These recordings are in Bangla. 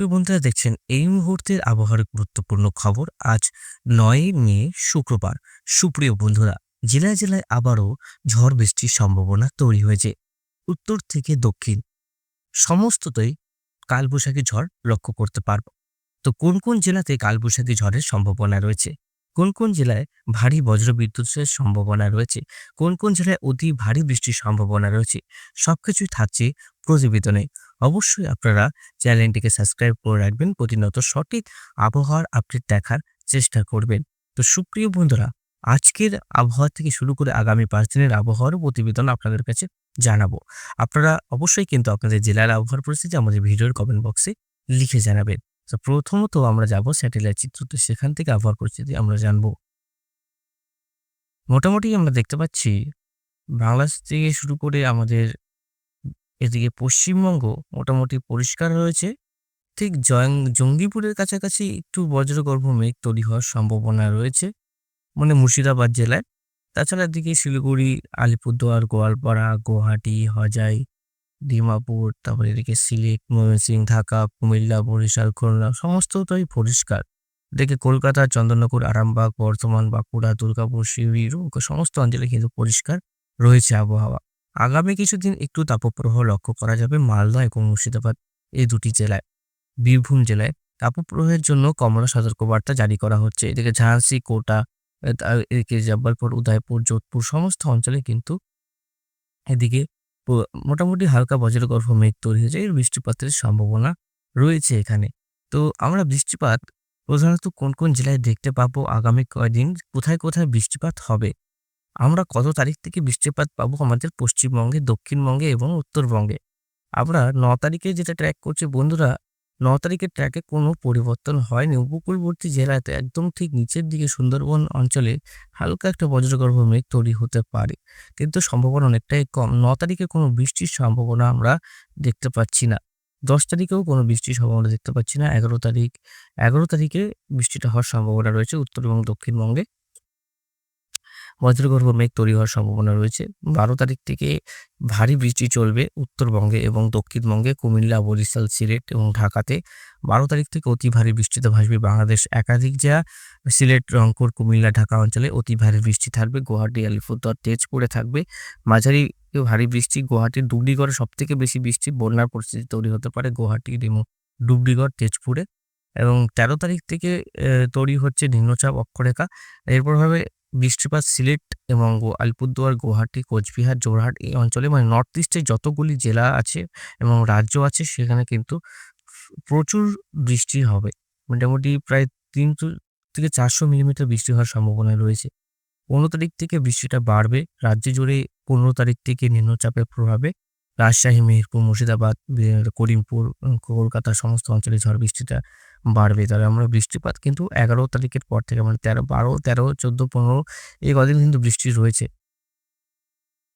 সুপ্রিয় বন্ধুরা দেখছেন, এই মুহূর্তের আবহাওয়ার গুরুত্বপূর্ণ খবর আজ নয় মে, শুক্রবার। সুপ্রিয় বন্ধুরা, জেলায় জেলায় আবারও ঝড় বৃষ্টির সম্ভাবনা তৈরি হয়েছে। উত্তর থেকে দক্ষিণ, সমস্ততই কালবৈশাখী ঝড় লক্ষ্য করতে পারব। তো কোন কোন জেলাতে কালবৈশাখী ঝড়ের সম্ভাবনা রয়েছে? কোন কোন জেলায় ভারী বজ্রবিদ্যুতের সম্ভাবনা রয়েছে? কোন কোন জেলায় অতি ভারী বৃষ্টির সম্ভাবনা রয়েছে? সবকিছুই থাকছে প্রতিবেদনে। অবশ্যই আপনারা চ্যানেলটিকে সাবস্ক্রাইব করে রাখবেন। প্রতিনিয়ত সঠিক আবহাওয়ার আপডেট দেখার চেষ্টা করবেন। তো সুপ্রিয় বন্ধুরা, আজকের আবহাওয়া থেকে শুরু করে আগামী পাঁচ দিনের আবহাওয়ার প্রতিবেদন আপনাদের কাছে জানাব। আপনারা অবশ্যই কিন্তু আপনাদের জেলার আবহাওয়ার পরিস্থিতি আমাদের ভিডিওর কমেন্ট বক্সে লিখে জানাবেন। তো প্রথমত আমরা যাব স্যাটেলাইট চিত্রতে, সেখান থেকে আবহাওয়ার পরিস্থিতি আমরা জানব। মোটামুটি আমরা দেখতে পাচ্ছি, বাংলাদেশ থেকে শুরু করে আমাদের এদিকে পশ্চিমবঙ্গ মোটামুটি পরিষ্কার রয়েছে ঠিক জয়ং, জঙ্গিপুরের কাছাকাছি একটু বজ্রগর্ভ মেঘ তৈরি হওয়ার সম্ভাবনা রয়েছে মানে মুর্শিদাবাদ জেলায়। তাছাড়া এদিকে শিলিগুড়ি, আলিপুরদুয়ার, গোয়ালপাড়া, গুয়াহাটি, হজাই, ডিমাপুর, তারপরে এদিকে সিলেট, ময়মনসিংহ, ঢাকা, কুমিল্লা, বরিশাল, খুলনা, সমস্তটাই পরিষ্কার। এদিকে কলকাতা, চন্দননগর, আরামবাগ, বর্ধমান, বাঁকুড়া, দুর্গাপুর রৌকা সমস্ত অঞ্চলে কিন্তু পরিষ্কার রয়েছে আবহাওয়া। আগামী কিছুদিন একটু তাপপ্রবাহ লক্ষ্য করা যাবে মালদা এবং মুর্শিদাবাদ এই দুটি জেলায়। বীরভূম জেলায় তাপপ্রবাহের জন্য কমলা সতর্কবার্তা জারি করা হচ্ছে। এদিকে ঝাঁসি কোটা এদিকে জব্বলপুর, উদয়পুর, যোধপুর সমস্ত অঞ্চলে কিন্তু এদিকে মোটামুটি হালকা বজ্রগর্ভ মেঘ তৈরি হয়েছে। এর বৃষ্টিপাতের সম্ভাবনা রয়েছে এখানে। তো আমরা বৃষ্টিপাত প্রধানত কোন কোন জেলায় দেখতে পাবো আগামী কয়দিন? কোথায় কোথায় বৃষ্টিপাত হবে? আমরা কত তারিখ থেকে বৃষ্টিপাত পাবো আমাদের পশ্চিমবঙ্গে, দক্ষিণবঙ্গে এবং উত্তরবঙ্গে? আমরা ন তারিখে যেটা ট্র্যাক করছি বন্ধুরা, ন তারিখের ট্র্যাকে কোনো পরিবর্তন হয়নি। উপকূলবর্তী জেলাতে একদম ঠিক নিচের দিকে সুন্দরবন অঞ্চলে হালকা একটা বজ্রগর্ভ মেঘ তৈরি হতে পারে, কিন্তু সম্ভাবনা অনেকটাই কম। ন তারিখে কোনো বৃষ্টির সম্ভাবনা আমরা দেখতে পাচ্ছি না। দশ তারিখেও কোনো বৃষ্টির সম্ভাবনা দেখতে পাচ্ছি না। এগারো তারিখ, এগারো তারিখে বৃষ্টিটা হওয়ার সম্ভাবনা রয়েছে উত্তর এবং দক্ষিণবঙ্গে। বজ্রগর্ভ মেঘ তৈরি হওয়ার সম্ভাবনা রয়েছে। বারো তারিখ থেকে ভারী বৃষ্টি চলবে উত্তরবঙ্গে এবং দক্ষিণবঙ্গে, কুমিল্লা, বরিশাল, সিলেট এবং ঢাকাতে। বারো তারিখ থেকে অতি ভারী বৃষ্টিতে ভাসবে বাংলাদেশ একাধিক যা সিলেট, রংপুর, কুমিল্লা, ঢাকা অঞ্চলে অতি ভারী বৃষ্টি থাকবে। গুয়াহাটি, আলিপুরদুয়ার, তেজপুরে থাকবে। মাঝারি ভারী বৃষ্টি গুয়াহাটির ডুবলিগড়ে সব থেকে বেশি বৃষ্টি বন্যার পরিস্থিতি তৈরি হতে পারে গুয়াহাটি এবং ডুবলিগড়, তেজপুরে। এবং তেরো তারিখ থেকে তৈরি হচ্ছে নিম্নচাপ অক্ষরেখা। এরপর হবে বৃষ্টিপাত সিলেট এবং আলিপুরদুয়ার, গুয়াহাটি, কোচবিহার জোরহাট এই অঞ্চলে মানে নর্থ ইস্টে যতগুলি জেলা আছে এবং রাজ্য আছে সেখানে কিন্তু প্রচুর বৃষ্টি হবে। মোটামুটি প্রায় তিনশো থেকে চারশো মিলিমিটার বৃষ্টি হওয়ার সম্ভাবনা রয়েছে। পনেরো তারিখ থেকে বৃষ্টিটা বাড়বে। রাজ্য জুড়ে পনেরো তারিখ থেকে নিম্নচাপের প্রভাবে রাজশাহী, মেহেরপুর, মুর্শিদাবাদ, করিমপুর কলকাতা সমস্ত অঞ্চলে ঝড় বৃষ্টিটা বাড়বে। তাহলে আমরা বৃষ্টিপাত কিন্তু এগারো তারিখের পর থেকে মানে তেরো, বারো, তেরো, চোদ্দ, পনেরো, এই কদিন কিন্তু বৃষ্টি রয়েছে।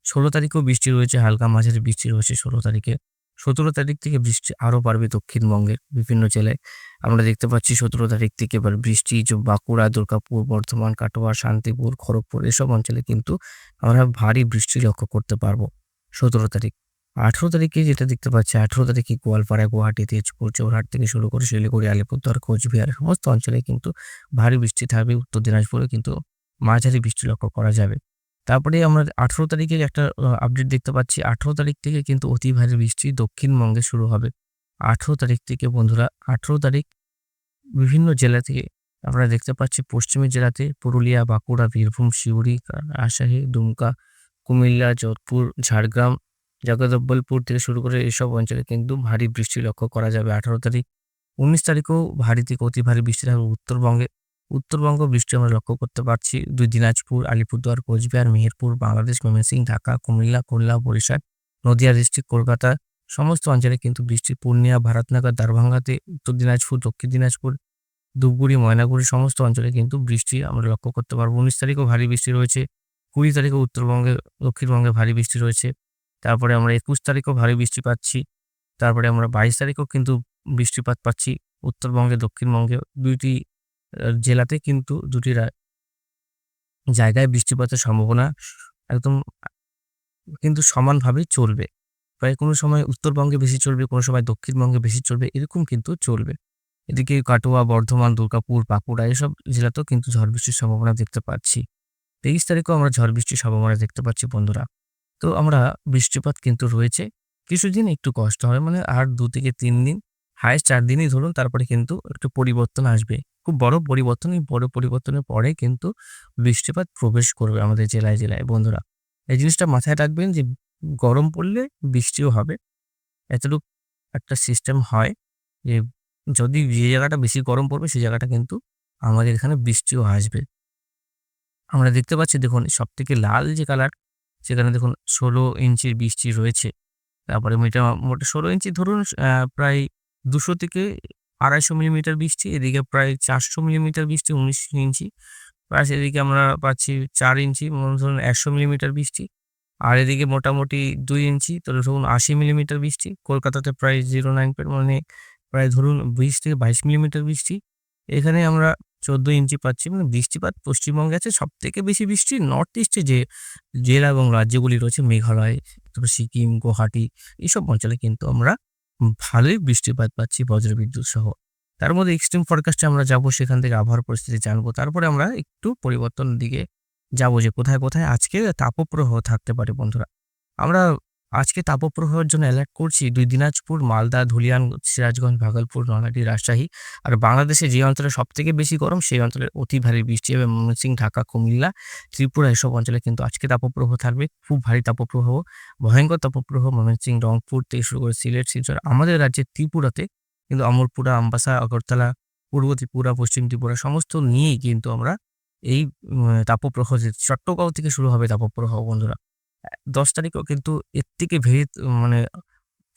ষোলো তারিখেও বৃষ্টি রয়েছে, হালকা মাঝারি বৃষ্টি রয়েছে ষোলো তারিখে। সতেরো তারিখ থেকে বৃষ্টি আরও বাড়বে দক্ষিণবঙ্গের বিভিন্ন জেলায়। আমরা দেখতে পাচ্ছি সতেরো তারিখ থেকে এবার বৃষ্টি বাঁকুড়া, দুর্গাপুর, বর্ধমান, কাটোয়া, শান্তিপুর, খড়গপুর, এসব অঞ্চলে কিন্তু আমরা ভারী বৃষ্টি লক্ষ্য করতে পারব সতেরো তারিখ। আঠেরো তারিখে যেটা দেখতে পাচ্ছি, আঠেরো তারিখে গোয়ালপাড়া গুয়াহাটি, তেজপুর জোরহাট থেকে শুরু করে শিলিগুড়ি, আলিপুরদুয়ার, কোচবিহার, সমস্ত অঞ্চলে কিন্তু ভারী বৃষ্টি থাকবে। উত্তর দিনাজপুরে কিন্তু মাঝারি বৃষ্টি লক্ষ্য করা যাবে। তারপরে আমরা আঠেরো তারিখে একটা আপডেট দেখতে পাচ্ছি। আঠেরো তারিখ থেকে কিন্তু অতি ভারী বৃষ্টি দক্ষিণবঙ্গে শুরু হবে। আঠেরো তারিখ থেকে বন্ধুরা, আঠেরো তারিখ বিভিন্ন জেলা থেকে আমরা দেখতে পাচ্ছি পশ্চিমের জেলাতে পুরুলিয়া, বাঁকুড়া, বীরভূম সিউড়ি রাজশাহী, দুমকা, কুমিল্লা, যোধপুর, ঝাড়গ্রাম জগদব্বলপুর থেকে শুরু করে এসব অঞ্চলে কিন্তু ভারী বৃষ্টি লক্ষ্য করা যাবে আঠারো তারিখ। উনিশ তারিখেও ভারী থেকে অতি ভারী বৃষ্টি থাকবে উত্তরবঙ্গে। উত্তরবঙ্গ বৃষ্টি আমরা লক্ষ্য করতে পারছি দুই দিনাজপুর, আলিপুরদুয়ার, কোচবিহার মেহেরপুর বাংলাদেশ, ময়মনসিংহ, ঢাকা, কুমিল্লা, খুলনা, বরিশাল, নদিয়া, ডিস্ট্রিক্ট কলকাতা সমস্ত অঞ্চলে কিন্তু বৃষ্টি। পূর্ণিয়া, ভারতনগর, দারভাঙ্গাতে উত্তর দিনাজপুর, দক্ষিণ দিনাজপুর, ধূপগুড়ি, ময়নাগুড়ি সমস্ত অঞ্চলে কিন্তু বৃষ্টি আমরা লক্ষ্য করতে পারব। উনিশ তারিখেও ভারী বৃষ্টি রয়েছে, কুড়ি তারিখে উত্তরবঙ্গে, দক্ষিণবঙ্গে ভারী বৃষ্টি রয়েছে। তারপরে আমরা একুশ তারিখেও ভারী বৃষ্টি পাচ্ছি। তারপরে আমরা বাইশ তারিখেও কিন্তু বৃষ্টিপাত পাচ্ছি। উত্তরবঙ্গে, দক্ষিণবঙ্গে দুইটি জেলাতে কিন্তু দুটি জায়গায় বৃষ্টিপাতের সম্ভাবনা একদম কিন্তু সমানভাবেই চলবে। প্রায় কোনো সময় উত্তরবঙ্গে বেশি চলবে, কোনো সময় দক্ষিণবঙ্গে বেশি চলবে, এরকম কিন্তু চলবে। এদিকে কাটোয়া, বর্ধমান, দুর্গাপুর, বাঁকুড়া এসব জেলাতেও কিন্তু ঝড় বৃষ্টির সম্ভাবনা দেখতে পাচ্ছি। তেইশ তারিখেও আমরা ঝড় বৃষ্টির সম্ভাবনা দেখতে পাচ্ছি বন্ধুরা। তো আমরা বৃষ্টিপাত কিন্তু রয়েছে। কিছুদিন একটু কষ্ট হবে মানে আর দু থেকে তিন দিন। হায়েস্ট চার দিনই ধরুন, তারপরে কিন্তু একটু পরিবর্তন আসবে। খুব বড় পরিবর্তন, এই বড় পরিবর্তনের পরে কিন্তু বৃষ্টিপাত প্রবেশ করবে আমাদের জেলায় জেলায়। বন্ধুরা, এই জিনিসটা মাথায় রাখবেন যে গরম পড়লে বৃষ্টিও হবে। এতটুকু একটা সিস্টেম হয় যে যদি যে জায়গাটা বেশি গরম পড়বে সেই জায়গাটা কিন্তু আমাদের এখানে বৃষ্টিও আসবে। আমরা দেখতে পাচ্ছি, দেখুন সব থেকে লাল যে কালার সেখানে দেখুন ষোলো ইঞ্চির বৃষ্টি রয়েছে। তারপরে মিটা, মোটা ষোলো ইঞ্চি ধরুন প্রায় দুশো থেকে আড়াইশো মিলিমিটার বৃষ্টি, এদিকে প্রায় চারশো মিলিমিটার বৃষ্টি, উনিশ ইঞ্চি। প্লাস এদিকে আমরা পাচ্ছি চার ইঞ্চি ধরুন একশো মিলিমিটার বৃষ্টি। আর এদিকে মোটামুটি দুই ইঞ্চি তাহলে ধরুন আশি মিলিমিটার বৃষ্টি। কলকাতাতে প্রায় জিরো নাইন মানে প্রায় ধরুন বিশ থেকে বাইশ মিলিমিটার বৃষ্টি। এখানে আমরা চোদ্দ ইঞ্চি পাচ্ছি মানে বৃষ্টিপাত পশ্চিমবঙ্গে আছে সব থেকে বেশি বৃষ্টি নর্থ ইস্টে যে জেলা এবং রাজ্যগুলি রয়েছে, মেঘালয়, তারপর সিকিম, গুয়াহাটি এইসব অঞ্চলে কিন্তু আমরা ভালোই বৃষ্টিপাত পাচ্ছি বজ্রবিদ্যুৎ সহ। তার মধ্যে এক্সট্রিম ফরকাস্টে আমরা যাব, সেখান থেকে আবহাওয়ার পরিস্থিতি জানব। তারপরে আমরা একটু পরিবর্তনের দিকে যাব যে কোথায় কোথায় আজকে তাপপ্রবাহ থাকতে পারে বন্ধুরা। আমরা আজকে তাপপ্রবাহের জন্য অ্যালার্ট করছি, দুই দিনাজপুর, মালদা, ধুলিয়ান, সিরাজগঞ্জ, ভাগলপুর, নলহাটি, রাজশাহী আর বাংলাদেশে যে অঞ্চলে সব থেকে বেশি গরম সেই অঞ্চলের অতি ভারী বৃষ্টি হবে ময়মনসিংহ ঢাকা, কুমিল্লা, ত্রিপুরা এসব অঞ্চলে কিন্তু আজকে তাপপ্রবাহ থাকবে, খুব ভারী তাপপ্রবাহ, ভয়ঙ্কর তাপপ্রবাহ ময়মনসিংহ রংপুর থেকে শুরু করে সিলেট, শিলচর আমাদের রাজ্যের ত্রিপুরাতে কিন্তু অমরপুরা, আমবাসা, আগরতলা, পূর্ব ত্রিপুরা, পশ্চিম ত্রিপুরা সমস্ত নিয়েই কিন্তু আমরা এই তাপপ্রবাহ যে চট্টগাঁও থেকে শুরু হবে তাপপ্রবাহ বন্ধুরা। দশ তারিখও কিন্তু এর থেকে ভেরি মানে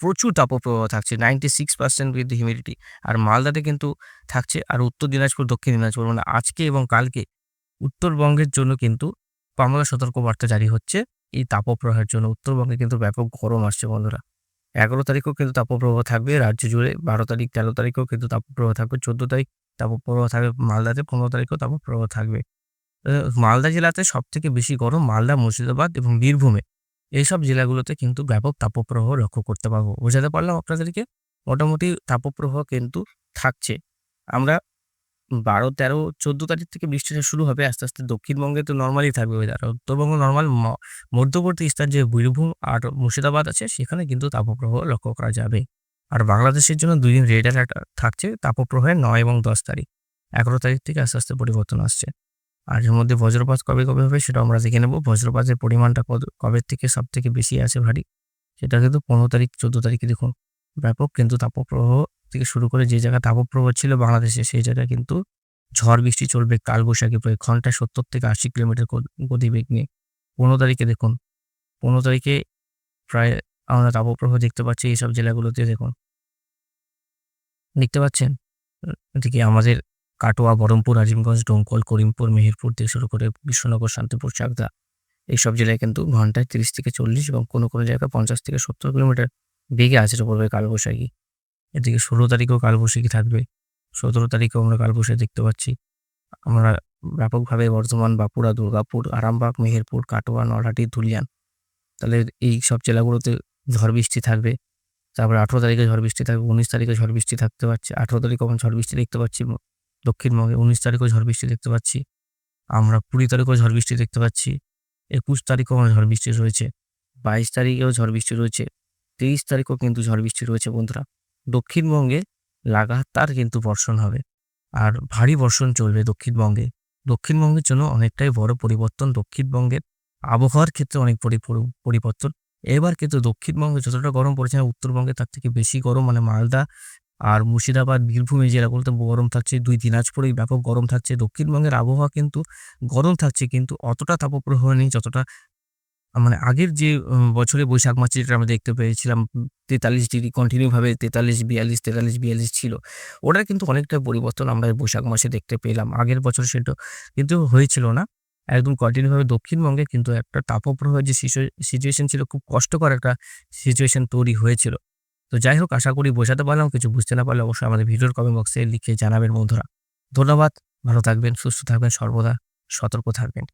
প্রচুর তাপপ্রবাহ থাকছে। নাইনটি সিক্স পার্সেন্ট কিন্তু হিউমিডিটি আর মালদাতে কিন্তু থাকছে আর উত্তর দিনাজপুর, দক্ষিণ দিনাজপুর। মানে আজকে এবং কালকে উত্তরবঙ্গের জন্য কিন্তু পামলা সতর্কবার্তা জারি হচ্ছে এই তাপপ্রবাহের জন্য। উত্তরবঙ্গে কিন্তু ব্যাপক গরম আসছে বন্ধুরা। এগারো তারিখেও কিন্তু তাপপ্রবাহ থাকবে রাজ্য জুড়ে। বারো তারিখ, তেরো তারিখেও কিন্তু তাপপ্রবাহ থাকবে। চোদ্দ তারিখ তাপপ্রবাহ থাকবে মালদাতে, পনেরো তারিখেও তাপপ্রবাহ থাকবে। মালদা জেলাতে সব থেকে বেশি গরম মালদা, মুর্শিদাবাদ এবং বীরভূমে। এইসব জেলাগুলোতে কিন্তু ব্যাপক তাপপ্রবাহ লক্ষ্য করতে পারব। বোঝাতে পারলাম আপনাদেরকে? মোটামুটি তাপপ্রবাহ কিন্তু থাকছে। আমরা বারো, তেরো, চোদ্দ তারিখ থেকে বৃষ্টিটা শুরু হবে আস্তে আস্তে দক্ষিণবঙ্গে তো নর্মালি থাকবে ওয়েদার উত্তরবঙ্গ নর্মাল মধ্যবর্তী স্থান যে বীরভূম আর মুর্শিদাবাদ আছে, সেখানে কিন্তু তাপপ্রবাহ লক্ষ্য করা যাবে। আর বাংলাদেশের জন্য দুই দিন রেড অ্যালার্ট থাকছে তাপপ্রবাহের নয় এবং দশ তারিখ। এগারো তারিখ থেকে আস্তে আস্তে পরিবর্তন আসছে। আর এর মধ্যে বজ্রপাত কবে কবে হবে সেটা আমরা দেখে নেব। বজ্রপাতের পরিমাণটা কবে থেকে সব থেকে বেশি আছে ভারী, সেটা কিন্তু পনেরো তারিখ, চোদ্দ তারিখে দেখুন। ব্যাপক কিন্তু তাপপ্রবাহ থেকে শুরু করে যে জায়গায় তাপপ্রবাহ ছিল বাংলাদেশে, সেই জায়গায় কিন্তু ঝড় বৃষ্টি চলবে কালবৈশাখী প্রায় ঘন্টায় সত্তর থেকে আশি কিলোমিটার গতি- গতিবেগ নিয়ে। পনেরো তারিখে দেখুন, পনেরো তারিখে প্রায় আমরা তাপপ্রবাহ দেখতে পাচ্ছি এইসব জেলাগুলোতে দেখুন। দেখতে পাচ্ছেন? এদিকে আমাদের কাটোয়া, বহরমপুর আজিমগঞ্জ ডোমকল, করিমপুর, মেহেরপুর থেকে শুরু করে বিশ্বনগর, শান্তিপুর, চাকদা। এইসব জেলায় কিন্তু ঘন্টায় তিরিশ থেকে চল্লিশ এবং কোনো কোনো জায়গায় পঞ্চাশ থেকে সত্তর কিলোমিটার বেগে আছড়ে পড়বে কালবৈশাখী। এদিকে ষোলো তারিখেও কালবৈশাখী থাকবে। সতেরো তারিখেও আমরা কালবৈশাখী দেখতে পাচ্ছি। আমরা ব্যাপকভাবে বর্ধমান, বাঁকুড়া, দুর্গাপুর, আরামবাগ, মেহেরপুর, কাটোয়া, নলহাটি, ধুলিয়ান। তাহলে এই সব জেলাগুলোতে ঝড় বৃষ্টি থাকবে। তারপরে আঠেরো তারিখে ঝড় বৃষ্টি থাকবে, উনিশ তারিখে ঝড় বৃষ্টি থাকতে পারছে, আঠেরো তারিখে আমরা ঝড় বৃষ্টি দেখতে পাচ্ছি। দক্ষিণবঙ্গে উনিশ তারিখও ঝড় বৃষ্টি দেখতে পাচ্ছি। আমরা কুড়ি তারিখও ঝড় বৃষ্টি দেখতে পাচ্ছি। একুশ তারিখেও ঝড় বৃষ্টি রয়েছে। বাইশ তারিখেও ঝড় বৃষ্টি রয়েছে। তেইশ তারিখেও কিন্তু ঝড় বৃষ্টি রয়েছে বন্ধুরা। দক্ষিণবঙ্গে লাগাতার কিন্তু বর্ষণ হবে। আর ভারী বর্ষণ চলবে দক্ষিণবঙ্গে। দক্ষিণবঙ্গের জন্য অনেকটাই বড় পরিবর্তন। দক্ষিণবঙ্গের আবহাওয়ার ক্ষেত্রে অনেক পরি- পরি- পরিবর্তন। এবার কিন্তু দক্ষিণবঙ্গে যতটা গরম পড়েছে, উত্তরবঙ্গে তার থেকে বেশি গরম। মানে মালদা আর মুর্শিদাবাদ, বীরভূম জেলাগুলোতে গরম থাকছে। দুই দিনাজপুরেই ব্যাপক গরম থাকছে। দক্ষিণবঙ্গের আবহাওয়া কিন্তু গরম থাকছে, কিন্তু অতটা তাপপ্রবাহ নেই যতটা মানে আগের যে বছরে বৈশাখ মাসে যেটা আমরা দেখতে পেয়েছিলাম, তেতাল্লিশ ডিগ্রি কন্টিনিউভাবে তেতাল্লিশ, বিয়াল্লিশ তেতাল্লিশ, বিয়াল্লিশ ছিল ওটা কিন্তু অনেকটা পরিবর্তন আমরা বৈশাখ মাসে দেখতে পেলাম। আগের বছর সেটা কিন্তু হয়েছিল না। একদম কন্টিনিউভাবে দক্ষিণবঙ্গে কিন্তু একটা তাপপ্রবাহের যে সিচুয়েশন ছিল, খুব কষ্টকর একটা সিচুয়েশন তৈরি হয়েছিল। তো যাই হোক, আশা করি বোঝাতে পারলাম, কিছু বুঝতে না পারলে অবশ্যই আমাদের ভিডিওর কমেন্ট বক্সে লিখে জানাবেন বন্ধুরা। ধন্যবাদ, ভালো থাকবেন, সুস্থ থাকবেন, সর্বদা সতর্ক থাকবেন।